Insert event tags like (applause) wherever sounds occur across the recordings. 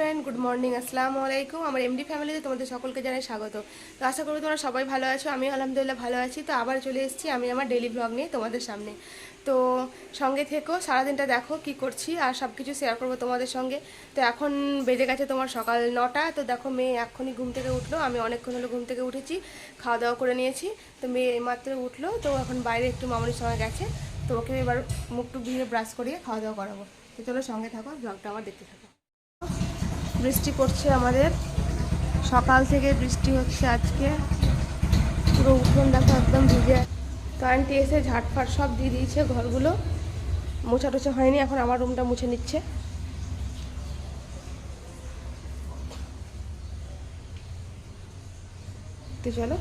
Friend good morning আসসালামু আলাইকুম। আমার এমডি ফ্যামিলিতে তোমাদের সকলকে জানাই স্বাগত। তো আশা করি তোমরা সবাই ভালো আছো আমি আলহামদুলিল্লাহ ভালো আছি। তো আবার চলে এসেছি আমি আমার ডেলি ব্লগ নিয়ে তোমাদের সামনে। তো সঙ্গে থেকো, সারাদিনটা দেখো কি করছি আর সব কিছু শেয়ার করব তোমাদের সঙ্গে। তো এখন বেজে গেছে তোমার সকাল নটা, তো দেখো মেয়ে এখনই ঘুম থেকে উঠল, আমি অনেকক্ষণ হলো ঘুম থেকে উঠেছি খাওয়া দাওয়া করে নিয়েছি। তো মেয়ে মাত্র উঠল, তো এখন বাইরে একটু মামনির সঙ্গে গেছে। তো ওকে এবার মুখ টুক ধুয়ে ব্রাশ করিয়ে খাওয়া দাওয়া করাবো। তো চলো সঙ্গে থাকো ব্লগটা আমার দেখতে থাকো। বৃষ্টি পড়ছে আমাদের। সকাল থেকে বৃষ্টি হচ্ছে আজকে। পুরো উঠোন দেখো একদম ভিজে। তো আন্টি এসে ঝাটফাট সব দিয়ে দিয়েছে ঘরগুলো। মোছা টোছা হয়নি, এখন আমার রুমটা মুছে নিচ্ছে। তো চলো,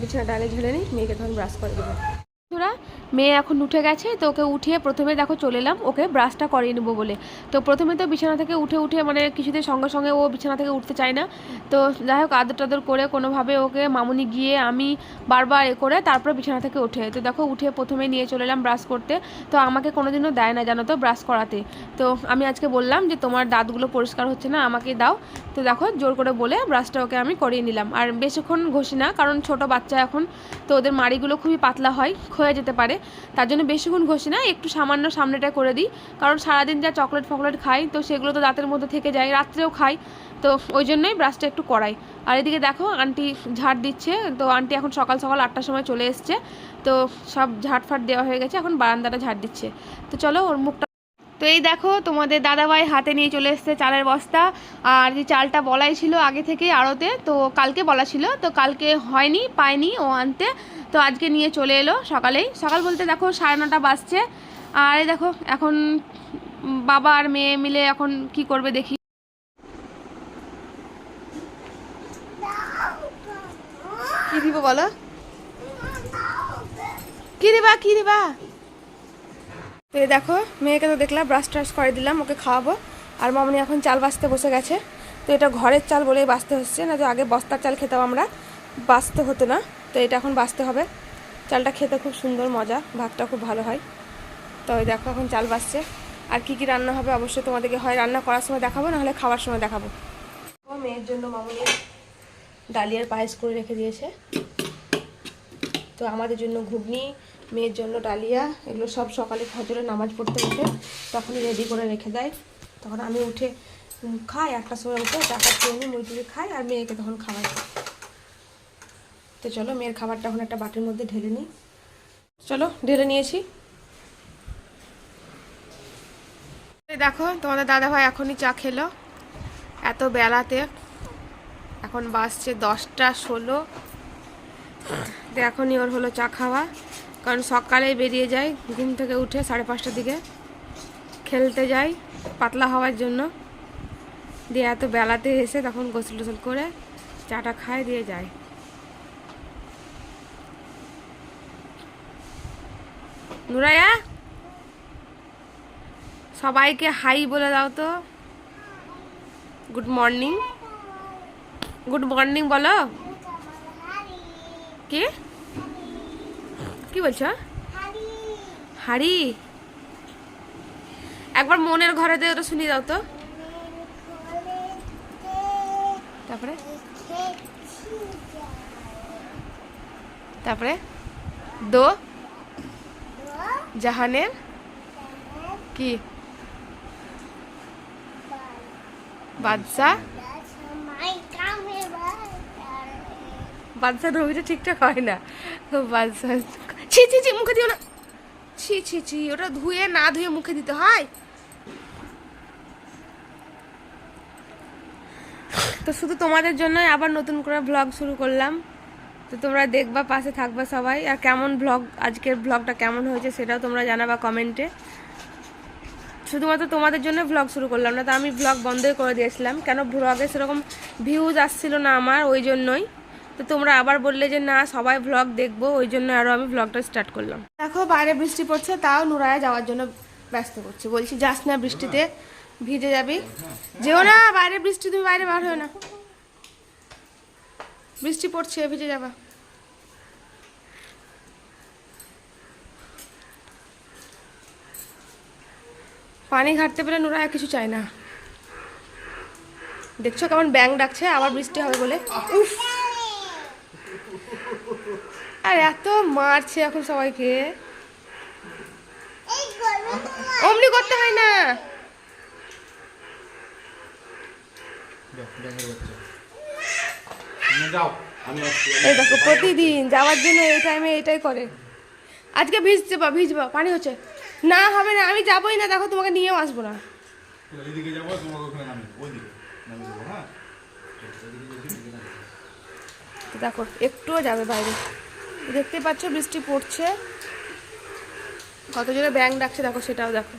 বিছানা ডালে ঝেলে নিই মেয়েকে তখন ব্রাশ করে দেবো। বন্ধুরা মেয়ে এখন উঠে গেছে, তো ওকে উঠিয়ে প্রথমে দেখো চলে এলাম, ওকে ব্রাশটা করিয়ে নেব বলে। তো প্রথমে তো বিছানা থেকে উঠে উঠে মানে কিছুতে সঙ্গে সঙ্গে ও বিছানা থেকে উঠতে চায় না। তো যাই হোক আদর টাদর করে কোনোভাবে ওকে মামুনি গিয়ে আমি বারবার এ করে তারপর বিছানা থেকে উঠে, তো দেখো উঠে প্রথমে নিয়ে চলে এলাম ব্রাশ করতে। তো আমাকে কোনোদিনও দেয় না জানো তো ব্রাশ করাতে। তো আমি আজকে বললাম যে তোমার দাঁতগুলো পরিষ্কার হচ্ছে না আমাকে দাও। তো দেখো জোর করে বলে ব্রাশটা ওকে আমি করিয়ে নিলাম। আর বেশিক্ষণ ঘষি না, কারণ ছোট বাচ্চা এখন, তো ওদের মাড়িগুলো খুবই পাতলা হয়, ক্ষয়ে যেতে পারে। তার জন্য বেশিক্ষণ ঘষি না, একটু সামান্য সামনেটা করে দিই। কারণ সারাদিন যা চকলেট ফকলেট খাই, তো সেগুলো তো দাঁতের মধ্যে থেকে যায়, রাত্রেও খাই। তো ওই জন্যই ব্রাশটা একটু করাই। আর এদিকে দেখো আন্টি ঝাড় দিচ্ছে, তো আন্টি এখন সকাল সকাল আটটার সময় চলে এসছে। তো সব ঝাড় ফাট দেওয়া হয়ে গেছে, এখন বারান্দাটা ঝাড় দিচ্ছে। তো চলো ওর মুখটা তো এই দেখো, তোমাদের দাদাভাই হাতে নিয়ে চলে এসছে চালের বস্তা। আর যে চালটা বলাই ছিল আগে থেকে আড়তে, তো কালকে বলা ছিল, তো কালকে হয়নি, পায়নি ও আনতে। তো আজকে নিয়ে চলে এলো সকালেই। সকাল বলতে দেখো সাড়ে নটা বাজছে। আর এই দেখো, এখন বাবা আর মেয়ে মিলে এখন কি করবে দেখি। কি দিব বলো? কি দিবা কি দিবা? তো দেখো, মেয়েকে তো দেখলাম ব্রাশ ট্রাশ করে দিলাম, ওকে খাওয়াবো। আর মামনি এখন চাল বাঁচতে বসে গেছে। তো এটা ঘরের চাল বলেই বাঁচতে হচ্ছে, না তো আগে বস্তার চাল খেতাম আমরা। বাঁচতে হতো না। এটা এখন বাঁচতে হবে। চালটা খেতে খুব সুন্দর, মজা, ভাতটা খুব ভালো হয়। তো ওই দেখো এখন চাল বাঁচছে। আর কি কি রান্না হবে অবশ্যই তোমাদেরকে হয় রান্না করার সময় দেখাবো, নাহলে খাওয়ার সময় দেখাবো। মেয়ের জন্য মামনি ডালিয়ার পায়েস করে রেখে দিয়েছে। তো আমাদের জন্য ঘুগনি, মেয়ের জন্য ডালিয়া, এগুলো সব সকালে ফজরে নামাজ পড়তে উঠে তখনই রেডি করে রেখে দেয়। তখন আমি উঠে খাই একটার সময় উঠে চাটা খেয়ে নিই মুড়ি খাই, আর মেয়েকে তখন খাওয়াই। তো চলো, মেয়ের খাবারটা এখন একটা বাটির মধ্যে ঢেলে নিই। চলো, ঢেলে নিয়েছি। দেখো, তোমাদের দাদা ভাই এখনই চা খেলো। এত বেলাতে এখন বাসছে দশটা ষোলো। তো এখনই ওর হলো চা খাওয়া। কারণ সকালেই বেরিয়ে যায় ঘুম থেকে উঠে সাড়ে পাঁচটার দিকে খেলতে যাই পাতলা হওয়ার জন্য। দিয়ে এত বেলাতে এসে তখন গোসল টোসল করে চাটা খায়, দিয়ে যায়। নুরায়া? সবাইকে হাই বলে দাও তো। গুড মর্নিং গুড মর্নিং বলো। কি? কি বলছো? হাড়ি। একবার মনের ঘরে দিয়ে ওটা শুনিয়ে দাও তো। তারপরে? তারপরে? দো। জাহানের কি? বাদশা বাদশা রবিটা ঠিকঠাক হয় না। বাদশা ছি ছি ছি, মুখে দিও না। ছি ছি ছি, ওটা ধুয়ে না ধুয়ে মুখে দিতে হয়। তো শুধু তোমাদের জন্যই আবার নতুন করে ব্লগ শুরু করলাম। তো তোমরা দেখবা, পাশে থাকবা সবাই। আর কেমন ব্লগ আজকের ব্লগটা কেমন হয়েছে সেটাও তোমরা জানাবা কমেন্টে শুধুমাত্র তোমাদের জন্য ব্লগ শুরু করলাম না, তো আমি ব্লগ বন্ধই করে দিয়েছিলাম। কেন ব্লগে সেরকম ভিউজ আসছিল না আমার, ওই জন্যই। তো তোমরা আবার বললে যে, না, সবাই ব্লগ দেখব। ওই জন্য আরও আমি ব্লগটা স্টার্ট করলাম। দেখো, বাইরে বৃষ্টি পড়ছে, তাও নুরায় যাওয়ার জন্য ব্যস্ত করছে। বলছি, যাস না বৃষ্টিতে, ভিজে যাবি। যেও না, বাইরে বৃষ্টি, তুমি বাইরে বার হয়ে না। বৃষ্টি পড়ছে, ভিজে যাবা। পানি ঘাটতে পেলে নুরা কিছু চায় না। দেখছ কেমন ব্যাং ডাকছে, আবার বৃষ্টি হবে বলে। আর, এত মারছে এখন সবাইকে। অমনি করতে হয় না। এই দেখো প্রতিদিন যাওয়ার জন্য এই টাইমে এটাই করে। আজকে ভিজছে বা ভিজবা পানি হচ্ছে। না হবে না আমি যাবোই না দেখো তোমাকে নিয়েও আসব না। হ্যাঁ? দেখো একটুও যাবে বাইরে। দেখতে পাচ্ছ বৃষ্টি পড়ছে। কত জোরে ব্যাং ডাকছে দেখো সেটাও দেখো।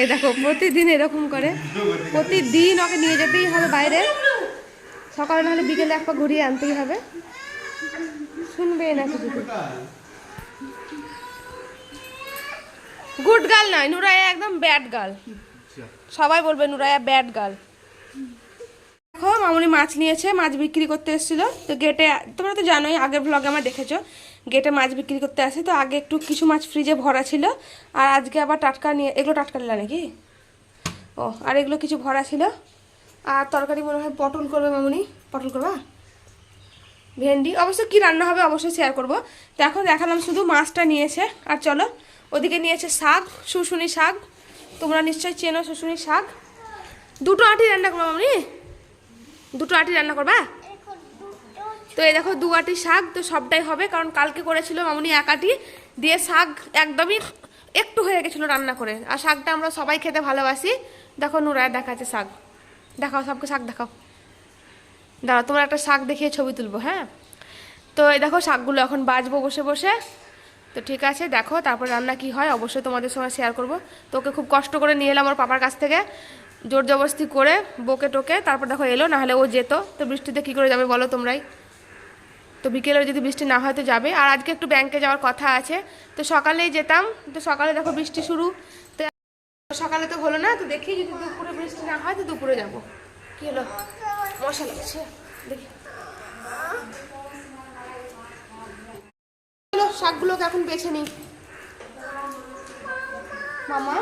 এই দেখো, প্রতিদিন এরকম করে। প্রতিদিন ওকে নিয়ে যেতেই হবে বাইরে। সকালে নাহলে বিকেলে একবার ঘুরিয়ে আনতেই হবে। শুনবে না কিছু গুড গার্ল নয় নুরায়া একদম ব্যাড গার্ল সবাই বলবে নুরায়া ব্যাড গার্ল দেখো, মামুনি মাছ নিয়েছে, মাছ বিক্রি করতে এসেছিল। তো গেটে তোমরা তো জানোই, আগের ব্লগে আমার দেখেছ। গেটে মাছ বিক্রি করতে আসে, তো আগে একটু কিছু মাছ ফ্রিজে ভরা ছিল। আর আজকে আবার টাটকা নিয়ে, এগুলো টাটকা নিলা নাকি? ও, আর এগুলো কিছু ভরা ছিল। আর তরকারি মনে হয় পটল করবে মামুনি। পটল করবা? ভেন্ডি, অবশ্য কি রান্না হবে অবশ্যই শেয়ার করব। তো এখন দেখালাম শুধু মাছটা নিয়েছে। আর চলো, ওদিকে নিয়েছে শাক, শুশুনি শাক। তোমরা নিশ্চয়ই চেনো শুশুনি শাক। দুটো আটি রান্না করব মামনি? দুটো আটি রান্না করবা? তো এই দেখো দু আটি শাক তো সবটাই হবে কারণ কালকে করেছিল মামনি এক আটি দিয়ে শাক একদমই একটু হয়ে গেছিল রান্না করে। আর শাকটা আমরা সবাই খেতে ভালোবাসি। দেখো নুরায় দেখাচ্ছে শাক। দেখাও সবকে শাক দেখাও। দাঁড়া তোমার একটা শাক দেখিয়ে ছবি তুলবো হ্যাঁ? তো এই দেখো শাকগুলো এখন বাজবো বসে বসে। তো ঠিক আছে দেখো তারপর রান্না কি হয় অবশ্যই তোমাদের সঙ্গে শেয়ার করব। তোকে খুব কষ্ট করে নিয়ে এলাম ওর পাপার কাছ থেকে। জোর জবরদস্তি করে বকে টোকে, তারপর দেখো এলো, নাহলে ও যেত। তো বৃষ্টিতে কী করে যাবে বলো তোমরাই? তো বিকেলে যদি বৃষ্টি না হয় তো যাবে। আর আজকে একটু ব্যাংকে যাওয়ার কথা আছে। তো সকালেই যেতাম। তো সকালে দেখো বৃষ্টি শুরু। তো সকালে তো হলো না, তো দেখি যদি দুপুরে বৃষ্টি না হয় তো দুপুরে যাব। কি হলো? মশা লাগছে। দেখি। শাকগুলোকে এখন বেছে নিই। মামা?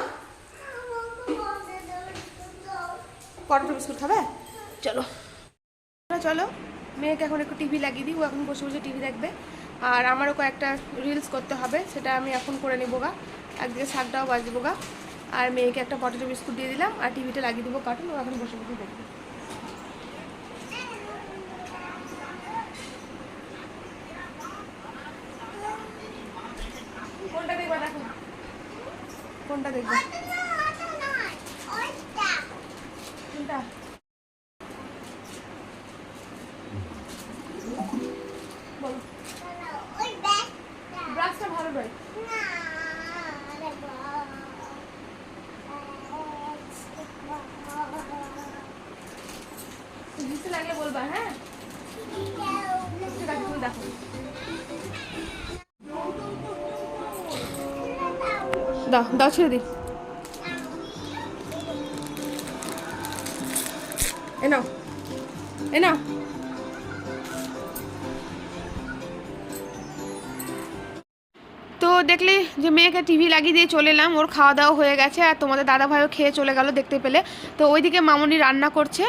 পরোটা বিস্কুট খাবে? চলো। চলো। মেয়েকে এখন একটু টিভি লাগিয়ে দিই ও এখন বসে বসে টিভি দেখবে। আর আমারও কয়েকটা রিলস করতে হবে সেটা আমি এখন করে নেব গা। একদিকে শাকটাও বাজবো গা। আর মেয়েকে একটা পটেটো বিস্কুট দিয়ে দিলাম আর টিভিটা লাগিয়ে দেবো কার্টুন ও এখন বসে বসে দেখবে। দাও দাও ছেড়ে নাও, এ নাও। তো দেখলে যে মেয়েকে টিভি লাগিয়ে দিয়ে চলে এলাম, ওর খাওয়া দাওয়া হয়ে গেছে আর তোমাদের দাদা ভাইও খেয়ে চলে গেল দেখতে পেলে। তো ওইদিকে মামুনি রান্না করছে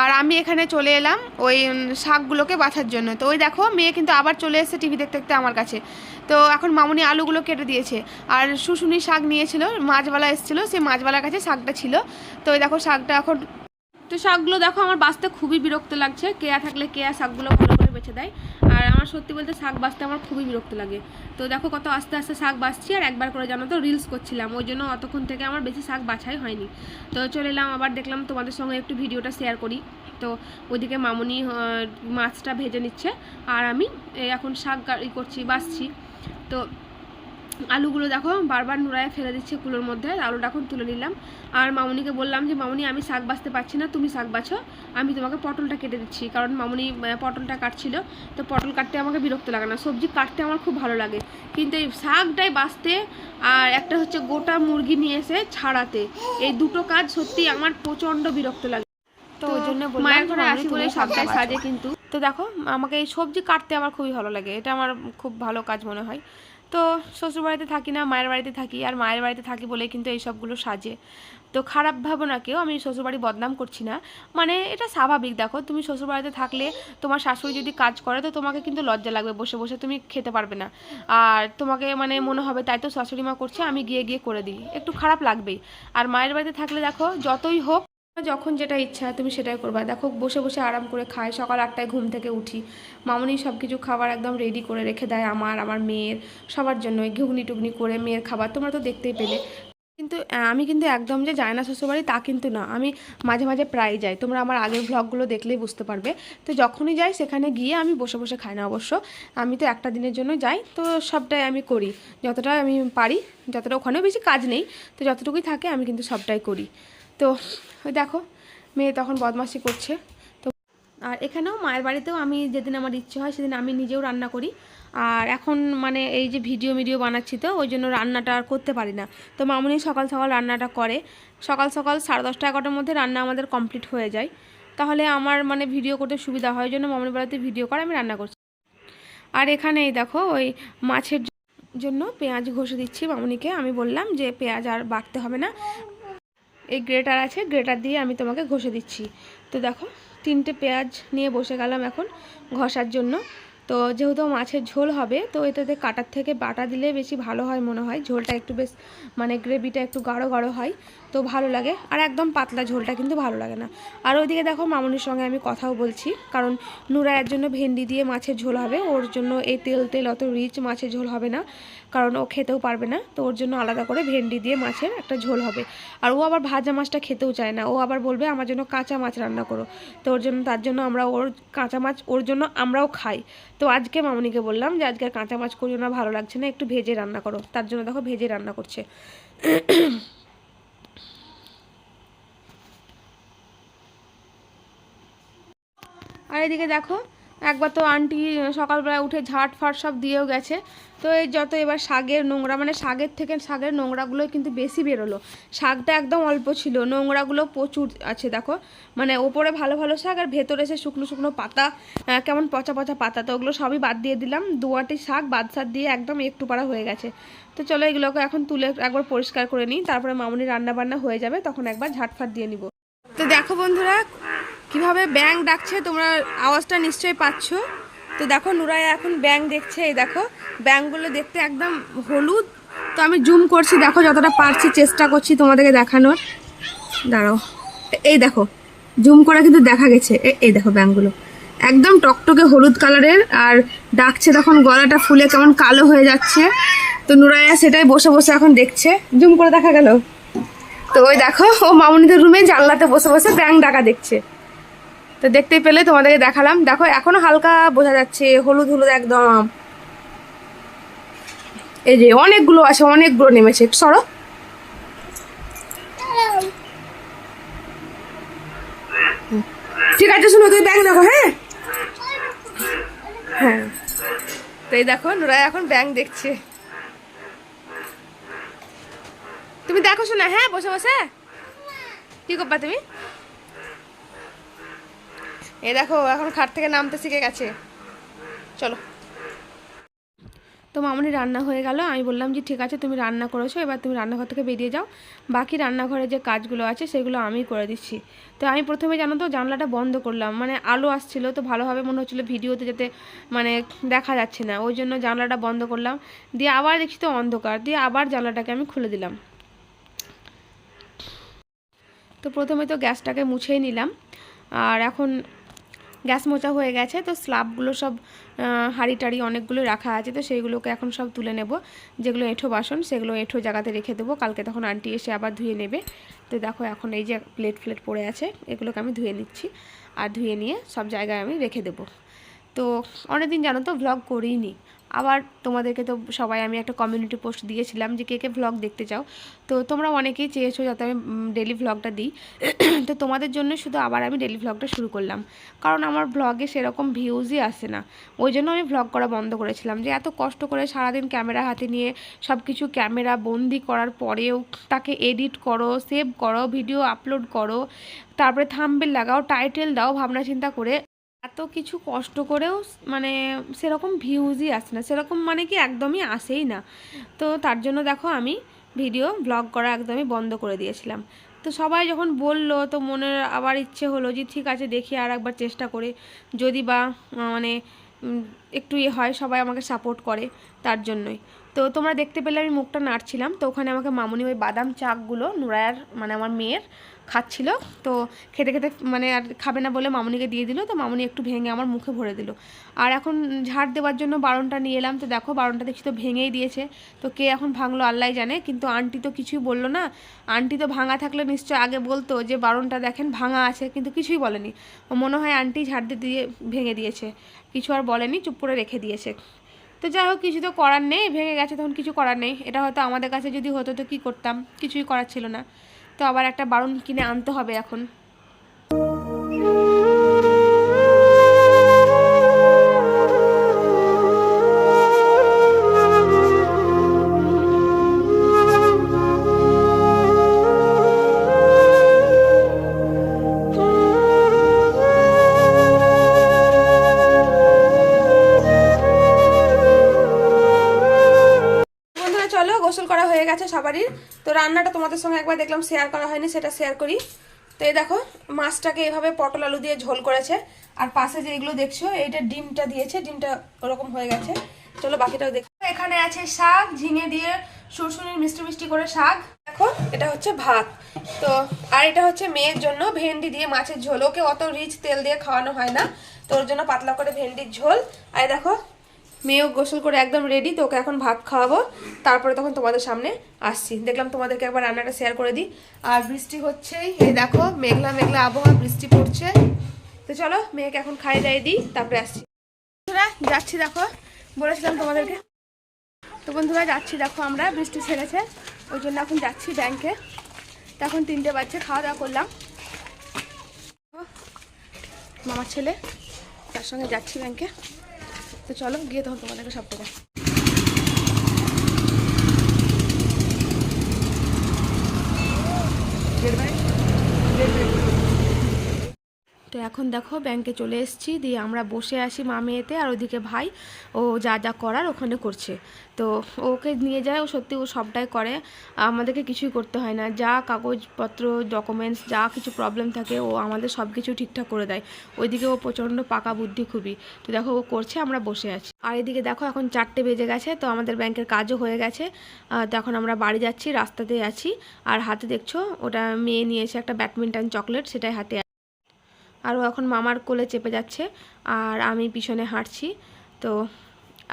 আর আমি এখানে চলে এলাম ওই শাকগুলোকে বাছার জন্য। তো ওই দেখো, মেয়ে কিন্তু আবার চলে এসেছে টিভি দেখতে দেখতে আমার কাছে। তো এখন মামুনি আলুগুলো কেটে দিয়েছে। আর শুশুনি শাক নিয়েছিল মাছবালা এসেছিল, সেই মাছবালার কাছে শাকটা ছিল। তো দেখো শাকটা এখন তো শাকগুলো দেখো আমার বাঁচতে খুবই বিরক্ত লাগছে। কেয়া থাকলে কেয়া শাকগুলো ভালো করে বেছে দেয়। আর আমার সত্যি বলতে শাক বাঁচতে আমার খুবই বিরক্ত লাগে। তো দেখো কত আস্তে আস্তে শাক বাঁচছি, আর একবার করে জানো তো রিলস করছিলাম। ওই জন্য অতক্ষণ থেকে আমার বেশি শাক বাছাই হয়নি। তো চলে এলাম, আবার দেখলাম তোমাদের সঙ্গে একটু ভিডিওটা শেয়ার করি। তো ওইদিকে মামুনি মাছটা ভেজে নিচ্ছে। আর আমি এখন শাক ই করছি, বাছছি। তো আলুগুলো দেখো বারবার নুরায় ফেলে দিচ্ছে কুলোর মধ্যে আলুটা এখন তুলে নিলাম। আর মামুনিকে বললাম যে মামুনি আমি শাক বাছতে পারছি না তুমি শাক বাছো আমি তোমাকে পটলটা কেটে দিচ্ছি। কারণ মামুনি পটলটা কাটছিল তো পটল কাটতে আমাকে বিরক্ত লাগে না। সবজি কাটতে আমার খুব ভালো লাগে। কিন্তু এই শাকটাই বাছতে আর একটা হচ্ছে গোটা মুরগি নিয়ে এসে ছাড়াতে এই দুটো কাজ সত্যি আমার প্রচণ্ড বিরক্ত লাগে। তো ওই জন্য মায়ের ঘরে আসি বলে সবটাই সাজে কিন্তু তো দেখো, আমাকে এই সবজি কাটতে আমার খুবই ভালো লাগে। এটা আমার খুব ভালো কাজ মনে হয়। তো শ্বশুরবাড়িতে থাকি না, মায়ের বাড়িতে থাকি, আর মায়ের বাড়িতে থাকি বলে কিন্তু এই সবগুলো সাজে। তো খারাপ ভাবো না কেউ, আমি শ্বশুরবাড়ি বদনাম করছি না। মানে এটা স্বাভাবিক, দেখো, তুমি শ্বশুরবাড়িতে থাকলে তোমার শাশুড়ি যদি কাজ করে, তো তোমাকে কিন্তু লজ্জা লাগবে, বসে বসে তুমি খেতে পারবে না। আর তোমাকে মানে মনে হবে, তাই তো শাশুড়ি মা করছে, আমি গিয়ে গিয়ে করে দিই। একটু খারাপ লাগবেই। আর মায়ের বাড়িতে থাকলে দেখো, যতই হোক যখন যেটা ইচ্ছা তুমি সেটাই করবা। দেখো, বসে বসে আরাম করে খায় সকাল আটটায় ঘুম থেকে উঠি। মামনি সব কিছু খাবার একদম রেডি করে রেখে দেয় আমার আমার মেয়ের, সবার জন্য ঘুগনি টুগনি করে মেয়ের খাবার। তোমরা তো দেখতেই পেলে। কিন্তু আমি কিন্তু একদম যে যাই না শ্বশুরবাড়ি তা কিন্তু না। আমি মাঝে মাঝে প্রায় যাই। তোমরা আমার আগের ভ্লগগুলো দেখলেই বুঝতে পারবে। তো যখনই যাই সেখানে গিয়ে আমি বসে বসে খাই না অবশ্য। আমি তো একটা দিনের জন্য যাই। তো সবটাই আমি করি। যতটা আমি পারি, যতটা ওখানেও বেশি কাজ নেই, তো যতটুকুই থাকে আমি কিন্তু সবটাই করি। তো ওই দেখো, মেয়ে তখন বদমাশি করছে। তো আর এখানেও মায়ের বাড়িতেও আমি যেদিন আমার ইচ্ছে হয় সেদিন আমি নিজেও রান্না করি। আর এখন মানে এই যে ভিডিও ভিডিও বানাচ্ছি তো, ওই জন্য রান্নাটা আর করতে পারি না। তো মামুনি সকাল সকাল রান্নাটা করে, সকাল সকাল সাড়ে দশটা এগারোটার মধ্যে রান্না আমাদের কমপ্লিট হয়ে যায়। তাহলে আমার মানে ভিডিও করতে সুবিধা হয় জন্য মামুনি বাড়িতে ভিডিও করে, আমি রান্না করছি। আর এখানে এই দেখো, ওই মাছের জন্য পেঁয়াজ ঘষে দিচ্ছি মামুনিকে। আমি বললাম যে পেঁয়াজ আর বাড়তে হবে না। এই গ্রেটার আছে, গ্রেটার দিয়ে আমি তোমাকে ঘষে দিচ্ছি। তো দেখো, তিনটে পেঁয়াজ নিয়ে বসে গেলাম এখন ঘষার জন্য। তো যেহেতু মাছের ঝোল হবে, তো এটাতে কাটার থেকে বাটা দিলে বেশি ভালো হয় মনে হয়। ঝোলটা একটু বেশ মানে গ্রেভিটা একটু গাঢ় গাঢ় হয়। তো ভালো লাগে। আর একদম পাতলা ঝোলটা কিন্তু ভালো লাগে না। আর ওইদিকে দেখো মামুনির সঙ্গে আমি কথাও বলছি। কারণ নুরায়ের জন্য ভেন্ডি দিয়ে মাছের ঝোল হবে। ওর জন্য এই তেল তেল অত রিচ মাছের ঝোল হবে না। কারণ ও খেতেও পারবে না। তো ওর জন্য আলাদা করে ভেন্ডি দিয়ে মাছের একটা ঝোল হবে। আর ও আবার ভাজা মাছটা খেতেও চায় না। ও আবার বলবে, আমার জন্য কাঁচা মাছ রান্না করো। তো ওর জন্য, তার জন্য আমরা ওর কাঁচা মাছ, ওর জন্য আমরাও খাই। তো আজকে মামনিকে বললাম যে আজকে কাঁচা মাছ করিও না, ভালো লাগছে না, একটু ভেজে রান্না করো। তার জন্য দেখো ভেজে রান্না করছে। আর এদিকে দেখো, একবার তো আন্টি সকালবেলা উঠে ঝাট ফাট সব দিয়েও গেছে। তো এই যত এবার শাকের নোংরা মানে শাকের থেকে শাকের নোংরাগুলো কিন্তু বেশি বেরোলো। শাকটা একদম অল্প ছিল, নোংরাগুলো প্রচুর আছে দেখো। মানে ওপরে ভালো ভালো শাক আর ভেতরে সে শুকনো শুকনো পাতা কেমন পচা পচা পাতা, তো ওগুলো সবই বাদ দিয়ে দিলাম। দুয়াটি শাক বাদ সাদ দিয়ে একদম একটু পাড়া হয়ে গেছে। তো চলো এগুলোকে এখন তুলে একবার পরিষ্কার করে নিই, তারপরে মামুনি রান্না বান্না হয়ে যাবে, তখন একবার ঝাটফাট দিয়ে নিব। তো দেখো বন্ধুরা কীভাবে ব্যাং ডাকছে তোমরা আওয়াজটা নিশ্চয়ই পাচ্ছ। তো দেখো, নুরায়া এখন ব্যাং দেখছে, এই দেখো ব্যাংগুলো দেখতে একদম হলুদ। তো আমি জুম করছি, দেখো যতটা পারছি, চেষ্টা করছি তোমাদেরকে দেখানোর। দাঁড়াও, এই দেখো, জুম করে কিন্তু দেখা গেছে। এই দেখো ব্যাংগুলো একদম টকটকে হলুদ কালারের, আর ডাকছে তখন গলাটা ফুলে কেমন কালো হয়ে যাচ্ছে। তো নুরায়া সেটাই বসে বসে এখন দেখছে। জুম করে দেখা গেল। তো ওই দেখো, ও মামুনিদের রুমে জানলাতে বসে বসে ব্যাং ডাকা দেখছে। তো দেখতেই পেলে, তোমাদেরকে দেখালাম। দেখো, এখনও হালকা বোঝা যাচ্ছে, হলুদ হলুদ একদম। এই যে, অনেকগুলো আছে অনেকগুলো নেমেছে। সরো। ঠিক আছে, শুনো তুই ব্যাং দেখো হ্যাঁ? হ্যাঁ। তো এই দেখো, নোরা এখন ব্যাং দেখছে। তুমি দেখো, শোনা হ্যাঁ বসে বসে? কি করবা তুমি? এই দেখো, এখন খাট থেকে নামতে শিখে গেছে। চলো। তো মামনি রান্না হয়ে গেল। আমি বললাম যে, ঠিক আছে, তুমি রান্না করেছ, এবার তুমি রান্নাঘর থেকে বেরিয়ে যাও। বাকি রান্নাঘরে যে কাজগুলো আছে, সেগুলো আমি করে দিচ্ছি। তো আমি প্রথমে জানো তো, জানলাটা বন্ধ করলাম। মানে আলো আসছিল, তো ভালোভাবে মনে হচ্ছিল ভিডিওতে যাতে মানে দেখা যাচ্ছে না। ওই জন্য জানলাটা বন্ধ করলাম। দিয়ে আবার দেখছি তো অন্ধকার। দিয়ে আবার জানলাটাকে আমি খুলে দিলাম। তো প্রথমে তো গ্যাসটাকে মুছেই নিলাম। আর এখন গ্যাস মোচা হয়ে গেছে, তো স্লাবগুলো সব হাড়ি টাড়ি অনেকগুলো রাখা আছে, তো সেইগুলোকে এখন সব তুলে নেব। যেগুলো এঁঠো বাসন, সেগুলো এঁঠো জায়গাতে রেখে দেবো। কালকে তখন আন্টি এসে আবার ধুয়ে নেবে। তো দেখো এখন এই যে প্লেট ফ্লেট পড়ে আছে, এগুলোকে আমি ধুয়ে নিচ্ছি। আর ধুয়ে নিয়ে সব জায়গায় আমি রেখে দেবো। তো অনেকদিন জানো তো ভ্লগ করিনি। আবার তোমাদেরকে তো সবাই আমি একটা কমিউনিটি পোস্ট দিয়েছিলাম যে কে কে ভ্লগ দেখতে চাও। তো তোমরা অনেকেই চেয়েছো যাতে আমি ডেলি ভ্লগটা দিই। (clears throat) তো তোমাদের জন্য শুধু আবার আমি ডেলি ভ্লগটা শুরু করলাম। কারণ আমার ভ্লগে সেরকম ভিউজই আসে না। ওই জন্য আমি ভ্লগ করা বন্ধ করেছিলাম যে এত কষ্ট করে সারাদিন ক্যামেরা হাতে নিয়ে সব কিছু ক্যামেরা বন্দি করার পরেও তাকে এডিট করো সেভ করো ভিডিও আপলোড করো, তারপরে থাম্বেল লাগাও টাইটেল দাও ভাবনা চিন্তা করে এত কিছু কষ্ট করেও মানে সেরকম ভিউজই আসে না। সেরকম মানে কি একদমই আসেই না। তো তার জন্য দেখো আমি ভিডিও ব্লগ করা একদমই বন্ধ করে দিয়েছিলাম। তো সবাই যখন বলল, তো মনের আবার ইচ্ছে হলো যে, ঠিক আছে, দেখি আর একবার চেষ্টা করে। যদি বা মানে একটু ইয়ে হয়, সবাই আমাকে সাপোর্ট করে তার জন্যই। তো তোমরা দেখতে পেলে আমি মুখটা নাড়ছিলাম। তো ওখানে আমাকে মামুনি ওই বাদাম চাকগুলো, নুরায়ার মানে আমার মেয়ের, খাচ্ছিল। তো খেতে খেতে মানে আর খাবে না বলে মামুনিকে দিয়ে দিল। তো মামুনি একটু ভেঙে আমার মুখে ভরে দিল। আর এখন ঝাড় দেওয়ার জন্য বারণটা নিয়ে এলাম। তো দেখো বারণটা দেখছি তো ভেঙেই দিয়েছে। তো কে এখন ভাঙলো আল্লাহ জানে। কিন্তু আন্টি তো কিছুই বলল না। আন্টি তো ভাঙা থাকলে নিশ্চয় আগে বলতো যে বারণটা দেখেন ভাঙা আছে, কিন্তু কিছুই বলেনি। মনে হয় আন্টি ঝাড় দিয়ে দিয়ে ভেঙে দিয়েছে। কিছু আর বলেনি, চুপ করে রেখে দিয়েছে। তো যাই হোক, কিছু তো করার নেই, ভেঙে গেছে, তখন কিছু করার নেই। এটা হয়তো আমাদের কাছে যদি হতো, তো কী করতাম? কিছুই করার ছিল না। তো আবার একটা বারণ কিনে আনতে হবে এখন। গোসল করা হয়ে গেছে সবারই। তো রান্নাটা তোমাদের সঙ্গে একবার দেখলাম শেয়ার করা হয়নি, সেটা শেয়ার করি। তো এই দেখো, মাছটাকে এভাবে পটল আলু দিয়ে ঝোল করেছে। আর পাশে যে এগুলো দেখছ, এইটা ডিমটা দিয়েছে, ডিমটা ওরকম হয়ে গেছে। চলো বাকিটাও দেখো। এখানে আছে শাক, ঝিঙে দিয়ে সুরসুরির মিষ্টি মিষ্টি করে শাক। দেখো, এটা হচ্ছে ভাত। তো, আর এটা হচ্ছে মেয়ের জন্য ভেন্ডি দিয়ে মাছের ঝোল। ওকে অত রিচ তেল দিয়ে খাওয়ানো হয় না। তো ওর জন্য পাতলা করে ভেন্ডির ঝোল। আর দেখো মেয়েও গোসল করে একদম রেডি তো ওকে এখন ভাত খাওয়াবো। তারপরে তখন তোমাদের সামনে আসছি। দেখলাম তোমাদেরকে একবার রান্নাটা শেয়ার করে দিই। আর বৃষ্টি হচ্ছেই। এই দেখো, মেঘলা মেঘলা আবহাওয়া, বৃষ্টি পড়ছে। তো চলো, মেয়েকে এখন খাই দাই দিই, তারপরে আসছি। যাচ্ছি দেখো। বলেছিলাম তোমাদেরকে। তো বন্ধুরা, যাচ্ছি দেখো আমরা, বৃষ্টি ছেড়েছে। ওই জন্য এখন যাচ্ছি ব্যাংকে তখন তিনটে বাজছে, খাওয়া দাওয়া করলাম। মামার ছেলে, তার সঙ্গে যাচ্ছি ব্যাংকে তো চলো গিয়ে তখন তোমাদেরকে সব দেবো তো এখন দেখো ব্যাংকে চলে এসেছি। দিয়ে আমরা বসে আসি মা মেয়েতে আর ওদিকে ভাই। ও যা যা করার ওখানে করছে। তো ওকে নিয়ে যায়, ও সত্যি ও সবটাই করে। আমাদেরকে কিছুই করতে হয় না। যা কাগজপত্র ডকুমেন্টস যা কিছু প্রবলেম থাকে, ও আমাদের সব কিছু ঠিকঠাক করে দেয়। ওইদিকে ও প্রচণ্ড পাকা বুদ্ধি খুবই। তো দেখো, ও করছে, আমরা বসে আছি। আর এদিকে দেখো, এখন চারটে বেজে গেছে, তো আমাদের ব্যাংকের কাজও হয়ে গেছে। তো এখন আমরা বাড়ি যাচ্ছি রাস্তাতে আছি। আর হাতে দেখছ, ওটা মেয়ে নিয়েছে একটা ব্যাডমিন্টন চকলেট সেটাই হাতে আর ও এখন মামার কোলে চেপে যাচ্ছে আর আমি পিছনে হাঁটছি। তো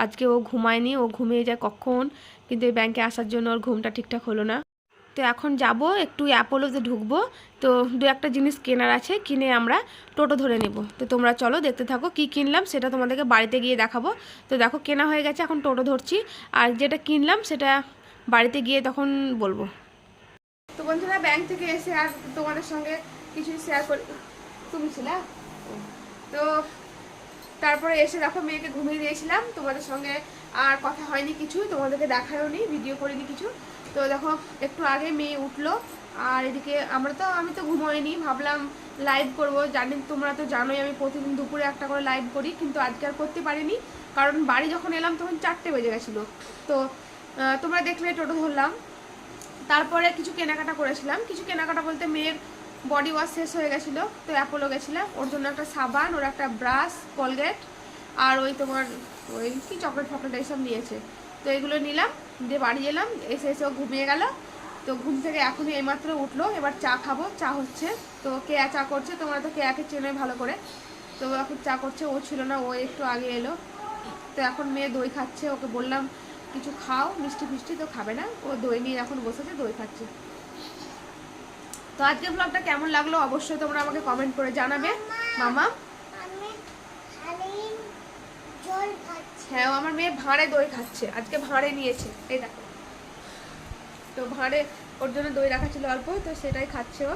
আজকে ও ঘুমায়নি, ও ঘুমিয়ে যায় কখন? কিন্তু এই ব্যাংকে আসার জন্য ওর ঘুমটা ঠিকঠাক হলো না। তো এখন যাব, একটু অ্যাপোলোতে ঢুকবো। তো দু একটা জিনিস কেনার আছে, কিনে আমরা টোটো ধরে নেব। তো তোমরা চলো, দেখতে থাকো কি কিনলাম, সেটা তোমাদেরকে বাড়িতে গিয়ে দেখাবো। তো দেখো কেনা হয়ে গেছে, এখন টোটো ধরছি। আর যেটা কিনলাম, সেটা বাড়িতে গিয়ে তখন বলব। তো বন্ধুরা ব্যাংক থেকে এসে আর তোমাদের সঙ্গে কিছু শেয়ার করি তুমি ছিলে তো তারপরে এসে দেখো মেয়েকে ঘুমিয়ে দিয়েছিলাম। তোমাদের সঙ্গে আর কথা হয়নি কিছু, তোমাদেরকে দেখায়ও নি ভিডিও করিনি কিছু। তো দেখো, একটু আগে মেয়ে উঠল, আর এদিকে আমরা তো, আমি তো ঘুমোয়নি ভাবলাম লাইভ করব। জানি, তোমরা তো জানোই, আমি প্রতিদিন দুপুরে একটা করে লাইভ করি, কিন্তু আজকে আর করতে পারিনি। কারণ বাড়ি যখন এলাম, তখন চারটে বেজে গেছিল। তো তোমরা দেখলে, টোটো ধরলাম। তারপরে কিছু কেনাকাটা করেছিলাম। কিছু কেনাকাটা বলতে মেয়ের বডি ওয়াশ শেষ হয়ে গেছিল, তো অ্যাপোলো গেছিলাম ওর জন্য একটা সাবান, ওর একটা ব্রাশ, কলগেট, আর ওই তোমার ওই কি চকলেট ফকলেট এইসব নিয়েছে। তো এগুলো নিলাম, দিয়ে বাড়ি এলাম, এসে এসে ও ঘুমিয়ে গেল। তো ঘুম থেকে এখনই এইমাত্র উঠল, এবার চা খাব, চা হচ্ছে। তো কেয়া চা করছে? তোমরা তো কেয়াকে চেনে ভালো করে। তো এখন চা করছে, ও ছিল না, ও একটু আগে এলো। তো এখন মেয়ে দই খাচ্ছে, ওকে বললাম, কিছু খাও, মিষ্টি ফিষ্টি তো খাবে না। ও দই নিয়ে এখন বসেছে, দই খাচ্ছে। তো আজকের ব্লগটা কেমন লাগল অবশ্যই তোমরা আমাকে কমেন্ট করে জানাবে। মামা? হ্যাঁ আমার মেয়ে ভাঁড়ে দই খাচ্ছে। আজকে ভাঁড়ে নিয়েছে। এই দেখো। তো ভাঁড়ে ওর জন্য দই রাখা ছিল অল্প তো সেটাই খাচ্ছে ও।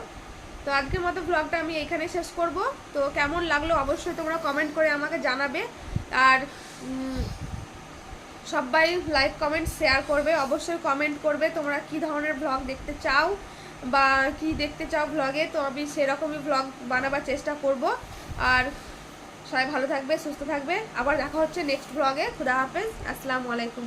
তো আজকের মতো ব্লগটা আমি এখানে শেষ করব। তো কেমন লাগল অবশ্যই তোমরা কমেন্ট করে আমাকে জানাবে। আর সবাই লাইক কমেন্ট শেয়ার করবে। অবশ্যই কমেন্ট করবে তোমরা কি ধরনের ব্লগ দেখতে চাও। বা কি দেখতে চাও ভ্লগে তো আমি সেরকমই ব্লগ বানাবার চেষ্টা করব। আর সবাই ভালো থাকবে, সুস্থ থাকবে। আবার দেখা হচ্ছে নেক্সট ব্লগে খুদা হাফেজ। আসসালামু আলাইকুম।